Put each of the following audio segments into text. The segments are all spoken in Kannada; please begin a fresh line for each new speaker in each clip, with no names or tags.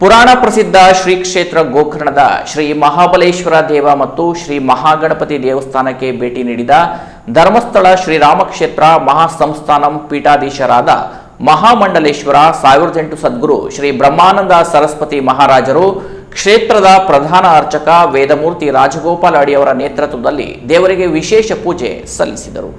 ಪುರಾಣ ಪ್ರಸಿದ್ಧ ಶ್ರೀ ಕ್ಷೇತ್ರ ಗೋಕರ್ಣದ ಶ್ರೀ ಮಹಾಬಲೇಶ್ವರ ದೇವ ಮತ್ತು ಶ್ರೀ ಮಹಾಗಣಪತಿ ದೇವಸ್ಥಾನಕ್ಕೆ ಭೇಟಿ ನೀಡಿದ ಧರ್ಮಸ್ಥಳ ಶ್ರೀರಾಮಕ್ಷೇತ್ರ ಮಹಾಸಂಸ್ಥಾನಂ ಪೀಠಾಧೀಶರಾದ ಮಹಾಮಂಡಲೇಶ್ವರ ಸಾವಿರದ ಎಂಟು ಸದ್ಗುರು ಶ್ರೀ ಬ್ರಹ್ಮಾನಂದ ಸರಸ್ವತಿ ಮಹಾರಾಜರು, ಕ್ಷೇತ್ರದ ಪ್ರಧಾನ ಅರ್ಚಕ ವೇದಮೂರ್ತಿ ರಾಜಗೋಪಾಲ ಅಡಿಯವರ ನೇತೃತ್ವದಲ್ಲಿ ದೇವರಿಗೆ ವಿಶೇಷ ಪೂಜೆ ಸಲ್ಲಿಸಿದರು.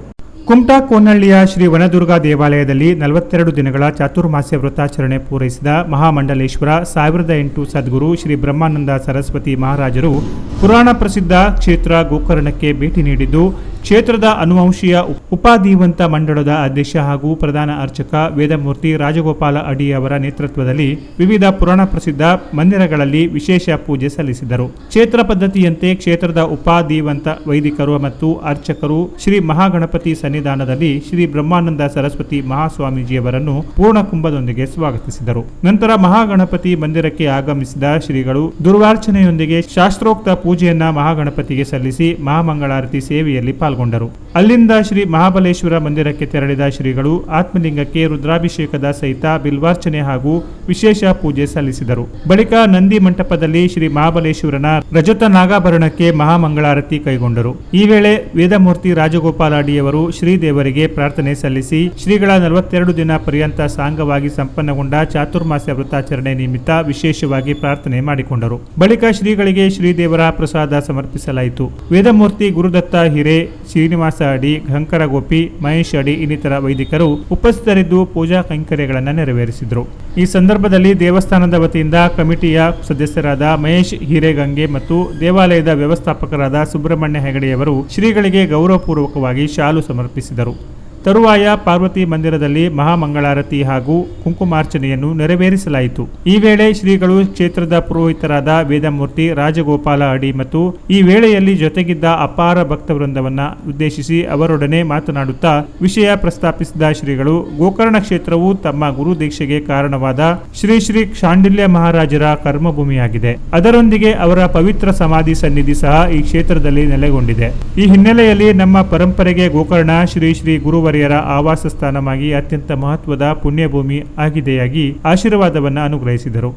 ಕುಮಟಾ ಕೋನಹಳ್ಳಿಯ ಶ್ರೀ ವನದುರ್ಗಾ ದೇವಾಲಯದಲ್ಲಿ ನಲವತ್ತೆರಡು ದಿನಗಳ ಚಾತುರ್ಮಾಸ್ಯ ವ್ರತಾಚರಣೆ ಪೂರೈಸಿದ ಮಹಾಮಂಡಲೇಶ್ವರ ಸಾವಿರದ ಎಂಟು ಸದ್ಗುರು ಶ್ರೀ ಬ್ರಹ್ಮಾನಂದ ಸರಸ್ವತಿ ಮಹಾರಾಜರು ಪುರಾಣ ಪ್ರಸಿದ್ಧ ಕ್ಷೇತ್ರ ಗೋಕರ್ಣಕ್ಕೆ ಭೇಟಿ ನೀಡಿದ್ದು, ಕ್ಷೇತ್ರದ ಅನುವಂಶೀಯ ಉಪಾಧೀವಂತ ಮಂಡಳದ ಅಧ್ಯಕ್ಷ ಹಾಗೂ ಪ್ರಧಾನ ಅರ್ಚಕ ವೇದಮೂರ್ತಿ ರಾಜಗೋಪಾಲ ಅಡಿ ಅವರ ನೇತೃತ್ವದಲ್ಲಿ ವಿವಿಧ ಪುರಾಣ ಪ್ರಸಿದ್ಧ ಮಂದಿರಗಳಲ್ಲಿ ವಿಶೇಷ ಪೂಜೆ ಸಲ್ಲಿಸಿದರು. ಕ್ಷೇತ್ರ ಪದ್ಧತಿಯಂತೆ ಕ್ಷೇತ್ರದ ಉಪಾಧೀವಂತ ವೈದಿಕರು ಮತ್ತು ಅರ್ಚಕರು ಶ್ರೀ ಮಹಾಗಣಪತಿ ಸನ್ನಿಧಾನದಲ್ಲಿ ಶ್ರೀ ಬ್ರಹ್ಮಾನಂದ ಸರಸ್ವತಿ ಮಹಾಸ್ವಾಮೀಜಿಯವರನ್ನು ಪೂರ್ಣ ಕುಂಭದೊಂದಿಗೆ ಸ್ವಾಗತಿಸಿದರು. ನಂತರ ಮಹಾಗಣಪತಿ ಮಂದಿರಕ್ಕೆ ಆಗಮಿಸಿದ ಶ್ರೀಗಳು ದುರ್ವಾರ್ಚನೆಯೊಂದಿಗೆ ಶಾಸ್ತ್ರೋಕ್ತ ಪೂಜೆಯನ್ನ ಮಹಾಗಣಪತಿಗೆ ಸಲ್ಲಿಸಿ ಮಹಾಮಂಗಳಾರತಿ ಸೇವೆಯಲ್ಲಿ ಪಾಲ್ಗೊಂಡರು. ಅಲ್ಲಿಂದ ಶ್ರೀ ಮಹಾಬಲೇಶ್ವರ ಮಂದಿರಕ್ಕೆ ತೆರಳಿದ ಶ್ರೀಗಳು ಆತ್ಮಲಿಂಗಕ್ಕೆ ರುದ್ರಾಭಿಷೇಕದ ಸಹಿತ ಬಿಲ್ವಾರ್ಚನೆ ಹಾಗೂ ವಿಶೇಷ ಪೂಜೆ ಸಲ್ಲಿಸಿದರು. ಬಳಿಕ ನಂದಿ ಮಂಟಪದಲ್ಲಿ ಶ್ರೀ ಮಹಾಬಲೇಶ್ವರನ ರಜತ ನಾಗಾಭರಣಕ್ಕೆ ಮಹಾಮಂಗಳಾರತಿ ಕೈಗೊಂಡರು. ಈ ವೇಳೆ ವೇದಮೂರ್ತಿ ರಾಜಗೋಪಾಲ ಅಡಿಯವರು ಶ್ರೀದೇವರಿಗೆ ಪ್ರಾರ್ಥನೆ ಸಲ್ಲಿಸಿ ಶ್ರೀಗಳ ನಲವತ್ತೆರಡು ದಿನ ಪರ್ಯಂತ ಸಾಂಗವಾಗಿ ಸಂಪನ್ನಗೊಂಡ ಚಾತುರ್ಮಾಸ ವ್ರತಾಚರಣೆ ನಿಮಿತ್ತ ವಿಶೇಷವಾಗಿ ಪ್ರಾರ್ಥನೆ ಮಾಡಿಕೊಂಡರು. ಬಳಿಕ ಶ್ರೀಗಳಿಗೆ ಶ್ರೀದೇವರ ಪ್ರಸಾದ ಸಮರ್ಪಿಸಲಾಯಿತು. ವೇದಮೂರ್ತಿ ಗುರುದತ್ತ ಹಿರೇ, ಶ್ರೀನಿವಾಸ ಅಡಿ ಗಂಕರ ಗೋಪಿ ಮಹೇಶ್ ಅಡಿ ಇನ್ನಿತರ ವೈದಿಕರು ಉಪಸ್ಥಿತರಿದ್ದು ಪೂಜಾ ಕೈಂಕರ್ಯಗಳನ್ನು ನೆರವೇರಿಸಿದರು. ಈ ಸಂದರ್ಭದಲ್ಲಿ ದೇವಸ್ಥಾನದ ವತಿಯಿಂದ ಕಮಿಟಿಯ ಸದಸ್ಯರಾದ ಮಹೇಶ್ ಹಿರೇಗಂಗೆ ಮತ್ತು ದೇವಾಲಯದ ವ್ಯವಸ್ಥಾಪಕರಾದ ಸುಬ್ರಹ್ಮಣ್ಯ ಹೆಗಡೆಯವರು ಶ್ರೀಗಳಿಗೆ ಗೌರವಪೂರ್ವಕವಾಗಿ ಶಾಲು ಸಮರ್ಪಿಸಿದರು. ತರುವಾಯ ಪಾರ್ವತಿ ಮಂದಿರದಲ್ಲಿ ಮಹಾಮಂಗಳಾರತಿ ಹಾಗೂ ಕುಂಕುಮಾರ್ಚನೆಯನ್ನು ನೆರವೇರಿಸಲಾಯಿತು. ಈ ವೇಳೆ ಶ್ರೀಗಳು ಕ್ಷೇತ್ರದ ಪುರೋಹಿತರಾದ ವೇದಮೂರ್ತಿ ರಾಜಗೋಪಾಲ ಅಡಿ ಮತ್ತು ಈ ವೇಳೆಯಲ್ಲಿ ಜೊತೆಗಿದ್ದ ಅಪಾರ ಭಕ್ತವೃಂದವನ್ನ ಉದ್ದೇಶಿಸಿ ಅವರೊಡನೆ ಮಾತನಾಡುತ್ತಾ ವಿಷಯ ಪ್ರಸ್ತಾಪಿಸಿದ ಶ್ರೀಗಳು, ಗೋಕರ್ಣ ಕ್ಷೇತ್ರವು ತಮ್ಮ ಗುರು ದೀಕ್ಷೆಗೆ ಕಾರಣವಾದ ಶ್ರೀ ಶ್ರೀ ಕ್ಷಾಂಡಿಲ್ಯ ಮಹಾರಾಜರ ಕರ್ಮಭೂಮಿಯಾಗಿದೆ. ಅದರೊಂದಿಗೆ ಅವರ ಪವಿತ್ರ ಸಮಾಧಿ ಸನ್ನಿಧಿ ಸಹ ಈ ಕ್ಷೇತ್ರದಲ್ಲಿ ನೆಲೆಗೊಂಡಿದೆ. ಈ ಹಿನ್ನೆಲೆಯಲ್ಲಿ ನಮ್ಮ ಪರಂಪರೆಗೆ ಗೋಕರ್ಣ ಶ್ರೀ ಶ್ರೀ ಗುರುವರ್ಯರ ಆವಾಸ ಸ್ಥಾನವಾಗಿ ಅತ್ಯಂತ ಮಹತ್ವದ ಪುಣ್ಯಭೂಮಿ ಆಗಿದೆಯಾಗಿ ಆಶೀರ್ವಾದವನ್ನು ಅನುಗ್ರಹಿಸಿದರು.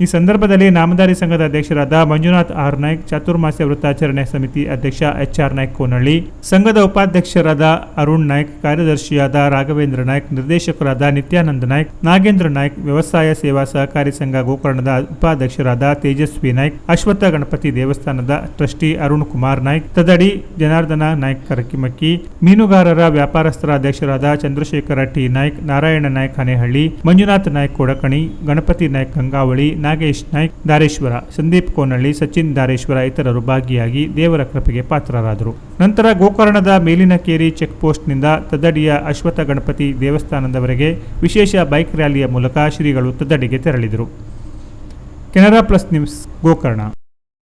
ಈ ಸಂದರ್ಭದಲ್ಲಿ ನಾಮದಾರಿ ಸಂಘದ ಅಧ್ಯಕ್ಷರಾದ ಮಂಜುನಾಥ್ ಆರ್ ನಾಯ್ಕ್, ಚಾತುರ್ಮಾಸ್ಯ ವೃತ್ತಾಚರಣೆ ಸಮಿತಿ ಅಧ್ಯಕ್ಷ ಎಚ್ ಆರ್ ನಾಯ್ಕ್ ಕೋನಹಳ್ಳಿ ಸಂಘದ ಉಪಾಧ್ಯಕ್ಷರಾದ ಅರುಣ್ ನಾಯ್ಕ್, ಕಾರ್ಯದರ್ಶಿಯಾದ ರಾಘವೇಂದ್ರ ನಾಯ್ಕ್, ನಿರ್ದೇಶಕರಾದ ನಿತ್ಯಾನಂದ ನಾಯ್ಕ್, ನಾಗೇಂದ್ರ ನಾಯ್ಕ್, ವ್ಯವಸಾಯ ಸೇವಾ ಸಹಕಾರಿ ಸಂಘ ಗೋಕರ್ಣದ ಉಪಾಧ್ಯಕ್ಷರಾದ ತೇಜಸ್ವಿ ನಾಯ್ಕ್, ಅಶ್ವತ್ಥ ಗಣಪತಿ ದೇವಸ್ಥಾನದ ಟ್ರಸ್ಟಿ ಅರುಣ್ ಕುಮಾರ್ ನಾಯ್ಕ್, ತದಡಿ ಜನಾರ್ದನ ನಾಯ್ಕ್ ಕರಕಿಮಕ್ಕಿ, ಮೀನುಗಾರರ ವ್ಯಾಪಾರಸ್ಥರ ಅಧ್ಯಕ್ಷರಾದ ಚಂದ್ರಶೇಖರ ಟಿ ನಾಯ್ಕ್, ನಾರಾಯಣ ನಾಯ್ಕ್ ಹನೇಹಳ್ಳಿ, ಮಂಜುನಾಥ್ ನಾಯ್ಕ್ ಕೊಡಕಣಿ, ಗಣಪತಿ ನಾಯ್ಕ್ ಗಂಗಾವಳಿ ನಾಗೇಶ್ ನಾಯ್ಕ್ ದಾರೇಶ್ವರ, ಸಂದೀಪ್ ಕೋನಳ್ಳಿ, ಸಚಿನ್ ದಾರೇಶ್ವರ ಇತರರು ಭಾಗಿಯಾಗಿ ದೇವರ ಕೃಪೆಗೆ ಪಾತ್ರರಾದರು. ನಂತರ ಗೋಕರ್ಣದ ಮೇಲಿನಕೇರಿ ಚೆಕ್ ಪೋಸ್ಟ್ನಿಂದ ತದಡಿಯ ಅಶ್ವಥ ಗಣಪತಿ ದೇವಸ್ಥಾನದವರೆಗೆ ವಿಶೇಷ ಬೈಕ್ ರ್ಯಾಲಿಯ ಮೂಲಕ ಶ್ರೀಗಳು ತದಡಿಗೆ ತೆರಳಿದರು. Canara plus news, Gokarna.